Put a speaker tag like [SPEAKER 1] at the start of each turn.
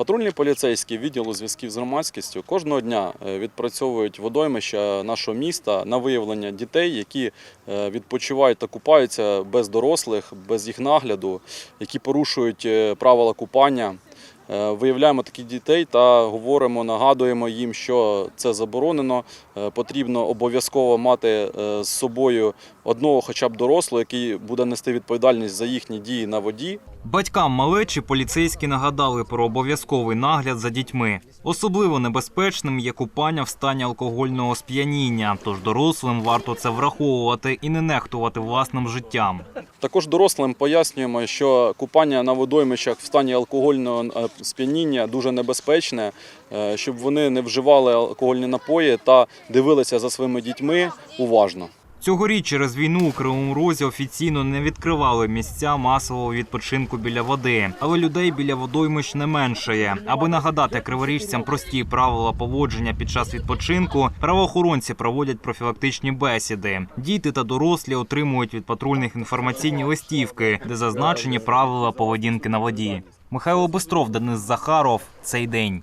[SPEAKER 1] Патрульні поліцейські відділу зв'язків з громадськістю кожного дня е, відпрацьовують водоймища нашого міста на виявлення дітей, які е, відпочивають та купаються без дорослих, без їх нагляду, які порушують е, правила купання. Виявляємо таких дітей та говоримо, нагадуємо їм, що це заборонено. Потрібно обов'язково мати з собою одного, хоча б дорослого, який буде нести відповідальність за їхні дії на воді.
[SPEAKER 2] Батькам малечі поліцейські нагадали про обов'язковий нагляд за дітьми. Особливо небезпечним є купання в стані алкогольного сп'яніння, тож дорослим варто це враховувати і не нехтувати власним життям.
[SPEAKER 1] Також дорослим пояснюємо, що купання на водоймищах в стані алкогольного е, сп'яніння дуже небезпечне, е, щоб вони не вживали алкогольні напої та дивилися за своїми дітьми уважно.
[SPEAKER 2] Цьогоріч через війну у Кривому Розі офіційно не відкривали місця масового відпочинку біля води, але людей біля водоймищ не меншає. Аби нагадати криворіжцям прості правила поводження під час відпочинку, правоохоронці проводять профілактичні бесіди. Діти та дорослі отримують від патрульних інформаційні листівки, де зазначені правила поведінки на воді. Михайло Бистров, Денис Захаров. Цей день.